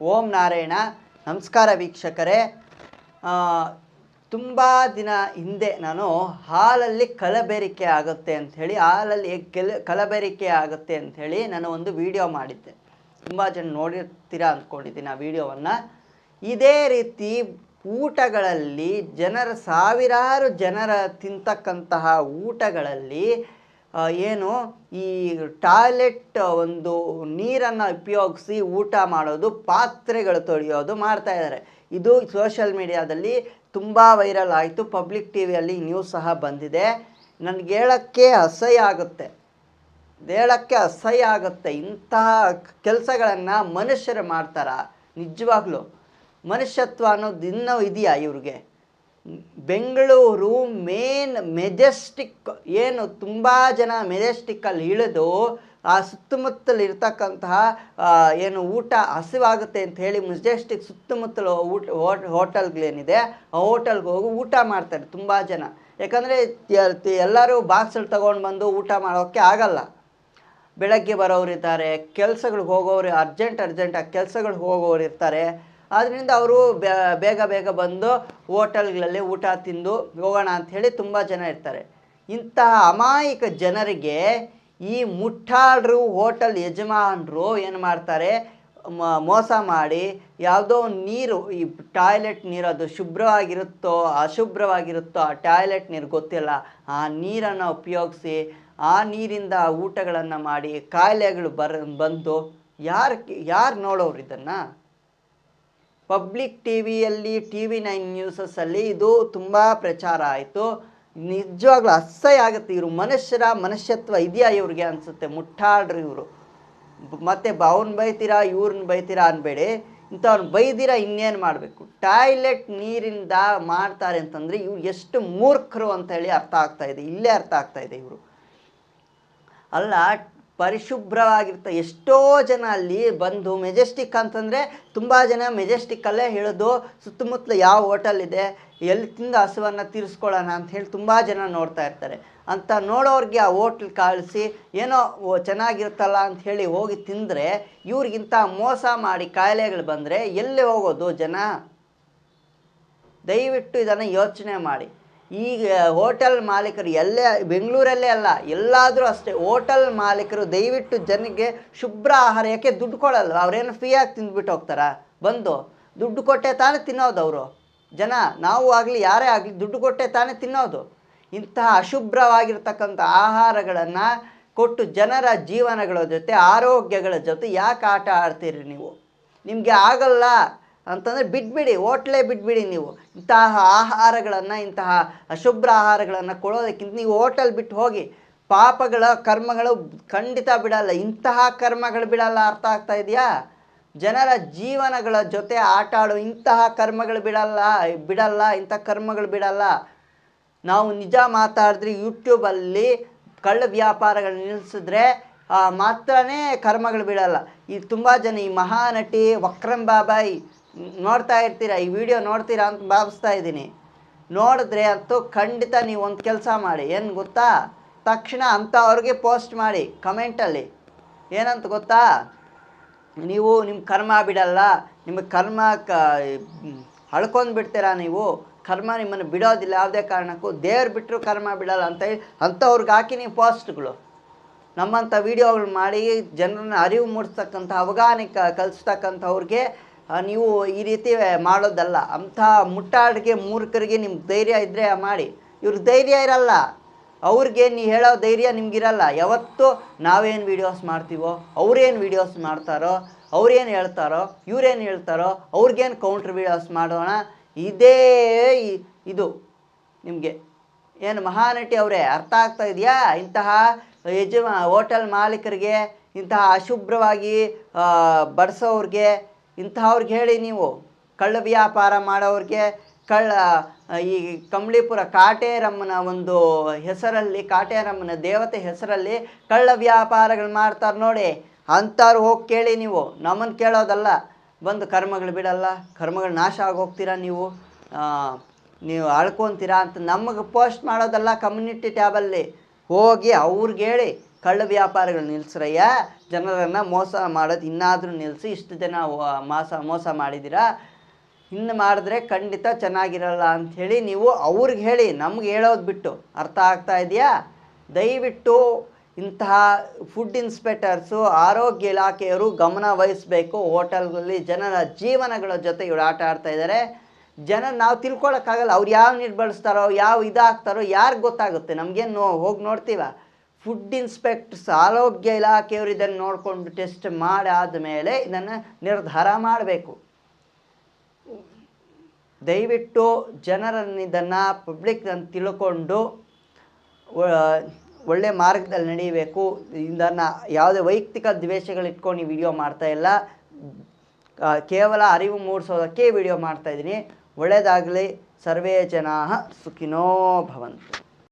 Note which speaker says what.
Speaker 1: ಓಂ ನಾರಾಯಣ. ನಮಸ್ಕಾರ ವೀಕ್ಷಕರೇ. ತುಂಬ ದಿನ ಹಿಂದೆ ನಾನು ಹಾಲಲ್ಲಿ ಕಲಬೇರಿಕೆ ಆಗುತ್ತೆ ಅಂಥೇಳಿ ಹಾಲಲ್ಲಿ ಕೆಲ, ಕಲಬೆರಿಕೆ ಆಗುತ್ತೆ ಅಂಥೇಳಿ ನಾನು ಒಂದು ವಿಡಿಯೋ ಮಾಡಿದ್ದೆ. ತುಂಬ ಜನ ನೋಡಿರ್ತೀರಾ ಅಂದ್ಕೊಂಡಿದ್ದೀನಿ ಆ ವಿಡಿಯೋವನ್ನು. ಇದೇ ರೀತಿ ಊಟಗಳಲ್ಲಿ ಜನರ ಸಾವಿರಾರು ಜನರ ತಿಂತಕ್ಕಂತಹ ಊಟಗಳಲ್ಲಿ ಏನು, ಈ ಟಾಯ್ಲೆಟ್ ಒಂದು ನೀರನ್ನು ಉಪಯೋಗಿಸಿ ಊಟ ಮಾಡೋದು, ಪಾತ್ರೆಗಳು ತೊಳೆಯೋದು ಮಾಡ್ತಾ ಇದ್ದಾರೆ. ಇದು ಸೋಷಿಯಲ್ ಮೀಡಿಯಾದಲ್ಲಿ ತುಂಬ ವೈರಲ್ ಆಯಿತು. ಪಬ್ಲಿಕ್ ಟಿ ವಿಯಲ್ಲಿ ನ್ಯೂಸ್ ಸಹ ಬಂದಿದೆ. ನನಗೆ ಹೇಳೋಕ್ಕೆ ಅಸಹ್ಯ ಆಗುತ್ತೆ. ಹೇಳೋಕ್ಕೆ ಅಸಹ್ಯ ಆಗುತ್ತೆ. ಇಂತಹ ಕೆಲಸಗಳನ್ನು ಮನುಷ್ಯರು ಮಾಡ್ತಾರಾ? ನಿಜವಾಗ್ಲೂ. ಮನುಷ್ಯತ್ವ ಅನ್ನೋದು ಇನ್ನೂ ಇದೆಯಾ ಇವ್ರಿಗೆ? ಬೆಂಗಳೂರು ಮೇನ್ ಮೆಜೆಸ್ಟಿಕ್ ಏನು ತುಂಬ ಜನ ಮೆಜೆಸ್ಟಿಕ್ಕಲ್ಲಿ ಇಳಿದು, ಆ ಸುತ್ತಮುತ್ತಲು ಇರ್ತಕ್ಕಂತಹ ಏನು ಊಟ ಹಸಿವಾಗುತ್ತೆ ಅಂತ ಹೇಳಿ ಮೆಜೆಸ್ಟಿಕ್ ಸುತ್ತಮುತ್ತಲು ಊಟ, ಹೋಟ್, ಹೋಟೆಲ್ಗಳೇನಿದೆ, ಆ ಹೋಟೆಲ್ಗೆ ಹೋಗಿ ಊಟ ಮಾಡ್ತಾರೆ ತುಂಬ ಜನ. ಯಾಕಂದರೆ ಎಲ್ಲರೂ ಬಾಕ್ಸಲ್ಲಿ ತೊಗೊಂಡು ಬಂದು ಊಟ ಮಾಡೋಕ್ಕೆ ಆಗಲ್ಲ. ಬೆಳಗ್ಗೆ ಬರೋರು ಇದ್ದಾರೆ ಕೆಲ್ಸಗಳಿಗೆ ಹೋಗೋರು ಅರ್ಜೆಂಟ್, ಅರ್ಜೆಂಟಾಗಿ ಕೆಲ್ಸಗಳಿಗೆ ಹೋಗೋರು ಇರ್ತಾರೆ. ಆದ್ದರಿಂದ ಅವರು ಬೇಗ ಬೇಗ ಬಂದು ಹೋಟೆಲ್ಗಳಲ್ಲಿ ಊಟ ತಿಂದು ಹೋಗೋಣ ಅಂಥೇಳಿ ತುಂಬ ಜನ ಇರ್ತಾರೆ. ಇಂತಹ ಅಮಾಯಕ ಜನರಿಗೆ ಈ ಮುಟ್ಟಾಳರು ಹೋಟೆಲ್ ಯಜಮಾನರು ಏನು ಮಾಡ್ತಾರೆ? ಮೋಸ ಮಾಡಿ ಯಾವುದೋ ನೀರು, ಈ ಟಾಯ್ಲೆಟ್ ನೀರು ಅದು ಶುಭ್ರವಾಗಿರುತ್ತೋ, ಅಶುಭ್ರವಾಗಿರುತ್ತೋ ಆ ಟಾಯ್ಲೆಟ್ ನೀರು ಗೊತ್ತಿಲ್ಲ. ಆ ನೀರನ್ನು ಉಪಯೋಗಿಸಿ, ಆ ನೀರಿಂದ ಊಟಗಳನ್ನು ಮಾಡಿ, ಕಾಯಿಲೆಗಳು ಬರ, ಬಂದು ಯಾರು ಯಾರು ನೋಡೋರು ಇದನ್ನು ಪಬ್ಲಿಕ್ ಟಿ ವಿಯಲ್ಲಿ ಟಿ ವಿ ನೈನ್ ನ್ಯೂಸಸ್ಸಲ್ಲಿ ಇದು ತುಂಬ ಪ್ರಚಾರ ಆಯಿತು. ನಿಜವಾಗ್ಲೂ ಅಸಹ್ಯ ಆಗುತ್ತೆ. ಇವರು ಮನುಷ್ಯರ ಮನುಷ್ಯತ್ವ ಇದೆಯಾ ಇವ್ರಿಗೆ ಅನಿಸುತ್ತೆ. ಮುಟ್ಟಾಡ್ರಿ ಇವರು. ಮತ್ತು ಅವ್ನ ಬೈತೀರಾ ಇವ್ರನ್ನ ಬೈತೀರಾ ಅನ್ಬೇಡಿ. ಇಂಥವ್ರನ್ನ ಬೈದಿರ ಇನ್ನೇನು ಮಾಡಬೇಕು? ಟಾಯ್ಲೆಟ್ ನೀರಿಂದ ಮಾಡ್ತಾರೆ ಅಂತಂದರೆ ಇವ್ರು ಎಷ್ಟು ಮೂರ್ಖರು ಅಂತ ಹೇಳಿ ಅರ್ಥ ಆಗ್ತಾ ಇದೆ. ಇಲ್ಲೇ ಅರ್ಥ ಆಗ್ತಾ ಇದೆ ಇವರು. ಅಲ್ಲ ಪರಿಶುಭ್ರವಾಗಿರ್ತ ಎಷ್ಟೋ ಜನ ಅಲ್ಲಿ ಬಂದು ಮೆಜೆಸ್ಟಿಕ್ ಅಂತಂದರೆ ತುಂಬ ಜನ ಮೆಜೆಸ್ಟಿಕ್ಕಲ್ಲೇ ಹೇಳೋದು, ಸುತ್ತಮುತ್ತಲು ಯಾವ ಹೋಟೆಲ್ ಇದೆ, ಎಲ್ಲಿ ತಿಂದು ಹಸುವನ್ನು ತೀರಿಸ್ಕೊಳ್ಳೋಣ ಅಂತ ಹೇಳಿ ತುಂಬ ಜನ ನೋಡ್ತಾ ಇರ್ತಾರೆ. ಅಂತ ನೋಡೋರಿಗೆ ಆ ಹೋಟ್ಲ್ ಕಳಿಸಿ, ಏನೋ ಚೆನ್ನಾಗಿರುತ್ತಲ್ಲ ಅಂತ ಹೇಳಿ ಹೋಗಿ ತಿಂದರೆ ಇವ್ರಿಗಿಂತ ಮೋಸ ಮಾಡಿ ಕಾಯಿಲೆಗಳು ಬಂದರೆ ಎಲ್ಲಿ ಹೋಗೋದು ಜನ? ದಯವಿಟ್ಟು ಇದನ್ನು ಯೋಚನೆ ಮಾಡಿ. ಈಗ ಹೋಟೆಲ್ ಮಾಲೀಕರು ಎಲ್ಲೇ, ಬೆಂಗಳೂರಲ್ಲೇ ಅಲ್ಲ, ಎಲ್ಲಾದರೂ ಅಷ್ಟೇ, ಹೋಟೆಲ್ ಮಾಲೀಕರು ದಯವಿಟ್ಟು ಜನಕ್ಕೆ ಶುಭ್ರ ಆಹಾರ, ಯಾಕೆ ದುಡ್ಡು ಕೊಡಲ್ಲ? ಅವ್ರೇನು ಫ್ರೀಯಾಗಿ ತಿಂದ್ಬಿಟ್ಟು ಹೋಗ್ತಾರಾ? ಬಂದು ದುಡ್ಡು ಕೊಟ್ಟೆ ತಾನೇ ತಿನ್ನೋದು ಅವರು. ಜನ, ನಾವು ಆಗಲಿ, ಯಾರೇ ಆಗಲಿ ದುಡ್ಡು ಕೊಟ್ಟೆ ತಾನೇ ತಿನ್ನೋದು. ಇಂತಹ ಅಶುಭ್ರವಾಗಿರ್ತಕ್ಕಂಥ ಆಹಾರಗಳನ್ನು ಕೊಟ್ಟು ಜನರ ಜೀವನಗಳ ಜೊತೆ, ಆರೋಗ್ಯಗಳ ಜೊತೆ ಯಾಕೆ ಆಟ ಆಡ್ತೀರಿ ನೀವು? ನಿಮಗೆ ಆಗಲ್ಲ. ಅಂತಂದರೆ ಬಿಟ್ಬಿಡಿ ಓಟ್ಲೇ ಬಿಟ್ಬಿಡಿ ನೀವು. ಇಂತಹ ಆಹಾರಗಳನ್ನು, ಇಂತಹ ಅಶುಭ್ರ ಆಹಾರಗಳನ್ನು ಕೊಡೋದಕ್ಕಿಂತ ನೀವು ಹೋಟೆಲ್ ಬಿಟ್ಟು ಹೋಗಿ, ಪಾಪಗಳ ಕರ್ಮಗಳು ಖಂಡಿತ ಬಿಡಲ್ಲ. ಇಂತಹ ಕರ್ಮಗಳು ಬಿಡಲ್ಲ, ಅರ್ಥ ಆಗ್ತಾ ಇದೆಯಾ? ಜನರ ಜೀವನಗಳ ಜೊತೆ ಆಟ ಆಡೋ ಇಂತಹ ಕರ್ಮಗಳು ಬಿಡಲ್ಲ ಬಿಡಲ್ಲ, ಇಂಥ ಕರ್ಮಗಳು ಬಿಡಲ್ಲ. ನಾವು ನಿಜ ಮಾತಾಡಿದ್ರೆ ಯೂಟ್ಯೂಬಲ್ಲಿ ಕಳ್ಳ ವ್ಯಾಪಾರಗಳು ನಿಲ್ಲಿಸಿದ್ರೆ ಮಾತ್ರನೇ ಕರ್ಮಗಳು ಬಿಡಲ್ಲ. ಈ ತುಂಬ ಜನ ಈ ಮಹಾನಟಿ ವಕ್ರಂ ಬಾಬಾಯಿ ನೋಡ್ತಾ ಇರ್ತೀರಾ, ಈ ವಿಡಿಯೋ ನೋಡ್ತೀರಾ ಅಂತ ಭಾವಿಸ್ತಾ ಇದ್ದೀನಿ. ನೋಡಿದ್ರೆ ಅಂತೂ ಖಂಡಿತ ನೀವು ಒಂದು ಕೆಲಸ ಮಾಡಿ. ಏನು ಗೊತ್ತಾ? ತಕ್ಷಣ ಅಂಥವ್ರಿಗೆ ಪೋಸ್ಟ್ ಮಾಡಿ ಕಮೆಂಟಲ್ಲಿ ಏನಂತ ಗೊತ್ತಾ? ನೀವು ನಿಮ್ಮ ಕರ್ಮ ಬಿಡಲ್ಲ, ನಿಮ್ಮ ಕರ್ಮ ಕ, ಹಳ್ಕೊಂಡು ಬಿಡ್ತೀರಾ ನೀವು? ಕರ್ಮ ನಿಮ್ಮನ್ನು ಬಿಡೋದಿಲ್ಲ, ಯಾವುದೇ ಕಾರಣಕ್ಕೂ. ದೇವ್ರು ಬಿಟ್ಟರು ಕರ್ಮ ಬಿಡಲ್ಲ ಅಂತ ಹೇಳಿ ಅಂಥವ್ರಿಗೆ ಹಾಕಿ ನೀವು ಪೋಸ್ಟ್ಗಳು. ನಮ್ಮಂಥ ವೀಡಿಯೋಗಳು ಮಾಡಿ, ಜನರನ್ನ ಅರಿವು ಮೂಡಿಸ್ತಕ್ಕಂಥ, ಅವಗಾಹನೆ ಕಲಿಸ್ತಕ್ಕಂಥವ್ರಿಗೆ ನೀವು ಈ ರೀತಿ ಮಾಡೋದಲ್ಲ. ಅಂಥ ಮುಟ್ಟಾಡಿಗೆ ಮೂರ್ಖರಿಗೆ ನಿಮ್ಗೆ ಧೈರ್ಯ ಇದ್ದರೆ ಮಾಡಿ. ಇವ್ರಿಗೆ ಧೈರ್ಯ ಇರಲ್ಲ. ಅವ್ರಿಗೆ ನೀವು ಹೇಳೋ ಧೈರ್ಯ ನಿಮಗಿರಲ್ಲ. ಯಾವತ್ತು ನಾವೇನು ವೀಡಿಯೋಸ್ ಮಾಡ್ತೀವೋ, ಅವ್ರೇನು ವೀಡಿಯೋಸ್ ಮಾಡ್ತಾರೋ, ಅವ್ರೇನು ಹೇಳ್ತಾರೋ, ಇವ್ರೇನು ಹೇಳ್ತಾರೋ, ಅವ್ರಿಗೇನು ಕೌಂಟ್ರ್ ವೀಡಿಯೋಸ್ ಮಾಡೋಣ, ಇದೇ ಇದು ನಿಮಗೆ. ಏನು ಮಹಾನಟಿ ಅವರೇ, ಅರ್ಥ ಆಗ್ತಾ ಇದೆಯಾ? ಇಂತಹ ಯಜಮಾ, ಹೋಟೆಲ್ ಮಾಲೀಕರಿಗೆ, ಇಂತಹ ಅಶುಭ್ರವಾಗಿ ಬಡಿಸೋವ್ರಿಗೆ ಇಂತಹವ್ರಿಗೆ ಹೇಳಿ ನೀವು ಕಳ್ಳ ವ್ಯಾಪಾರ ಮಾಡೋರಿಗೆ ಕಳ್ಳ ಈ ಕಂಬಳಿಪುರ ಕಾಟೇರಮ್ಮನ ಒಂದು ಹೆಸರಲ್ಲಿ, ಕಾಟೇರಮ್ಮನ ದೇವತೆ ಹೆಸರಲ್ಲಿ ಕಳ್ಳ ವ್ಯಾಪಾರಗಳು ಮಾಡ್ತಾರೆ ನೋಡಿ. ಅಂಥವ್ರು ಹೋಗಿ ಕೇಳಿ ನೀವು. ನಮ್ಮನ್ನು ಕೇಳೋದಲ್ಲ. ಬಂದು ಕರ್ಮಗಳು ಬಿಡಲ್ಲ. ಕರ್ಮಗಳು ನಾಶ ಆಗೋಗ್ತೀರಾ ನೀವು? ನೀವು ಅಳ್ಕೊತೀರಾ ಅಂತ ನಮಗೆ ಪೋಸ್ಟ್ ಮಾಡೋದಲ್ಲ ಕಮ್ಯುನಿಟಿ ಟ್ಯಾಬಲ್ಲಿ. ಹೋಗಿ ಅವ್ರಿಗೆ ಹೇಳಿ. ಕಳ್ಳ ವ್ಯಾಪಾರಿಗಳು ನಿಲ್ಲಿಸ್ರಯ್ಯ ಜನರನ್ನು ಮೋಸ ಮಾಡೋದು ಇನ್ನಾದರೂ ನಿಲ್ಲಿಸಿ ಇಷ್ಟು ಜನ ಮಾಸ, ಮೋಸ ಮಾಡಿದ್ದೀರಾ ಇನ್ನು ಮಾಡಿದ್ರೆ ಖಂಡಿತ ಚೆನ್ನಾಗಿರಲ್ಲ ಅಂಥೇಳಿ ನೀವು ಅವ್ರಿಗೆ ಹೇಳಿ, ನಮ್ಗೆ ಹೇಳೋದು ಬಿಟ್ಟು. ಅರ್ಥ ಆಗ್ತಾ ಇದೆಯಾ? ದಯವಿಟ್ಟು ಇಂತಹ ಫುಡ್ ಇನ್ಸ್ಪೆಕ್ಟರ್ಸು ಆರೋಗ್ಯ ಇಲಾಖೆಯವರು ಗಮನ ವಹಿಸಬೇಕು. ಹೋಟೆಲ್ಗಳಲ್ಲಿ ಜನರ ಜೀವನಗಳ ಜೊತೆ ಇವ್ರು ಆಟ ಆಡ್ತಾ ಇದ್ದಾರೆ ಜನ ನಾವು ತಿಳ್ಕೊಳಕ್ಕಾಗಲ್ಲ. ಅವ್ರು ಯಾವ ನೀರು ಬಳಸ್ತಾರೋ, ಯಾವ ಇದಾಗ್ತಾರೋ, ಯಾರಿಗೆ ಗೊತ್ತಾಗುತ್ತೆ? ನಮಗೇನು ಹೋಗಿ ನೋಡ್ತೀವ? ಫುಡ್ ಇನ್ಸ್ಪೆಕ್ಟರ್ಸ್ ಆರೋಗ್ಯ ಇಲಾಖೆಯವರು ಇದನ್ನು ನೋಡಿಕೊಂಡು ಟೆಸ್ಟ್ ಮಾಡಾದ ಮೇಲೆ ಇದನ್ನು ನಿರ್ಧಾರ ಮಾಡಬೇಕು. ದಯವಿಟ್ಟು ಜನರನ್ನು ಇದನ್ನು ಪಬ್ಲಿಕ್ ತಿಳ್ಕೊಂಡು ಒಳ್ಳೆ ಮಾರ್ಗದಲ್ಲಿ ನಡೀಬೇಕು. ಇದನ್ನು ಯಾವುದೇ ವೈಯಕ್ತಿಕ ದ್ವೇಷಗಳು ಇಟ್ಕೊಂಡು ಈ ವಿಡಿಯೋ ಮಾಡ್ತಾ ಇಲ್ಲ. ಕೇವಲ ಅರಿವು ಮೂಡಿಸೋದಕ್ಕೆ ವಿಡಿಯೋ ಮಾಡ್ತಾ ಇದ್ದೀನಿ. ಒಳ್ಳೆಯದಾಗಲಿ ಸರ್ವೇ ಜನಾ ಸುಖಿನೋ ಭವಂತು.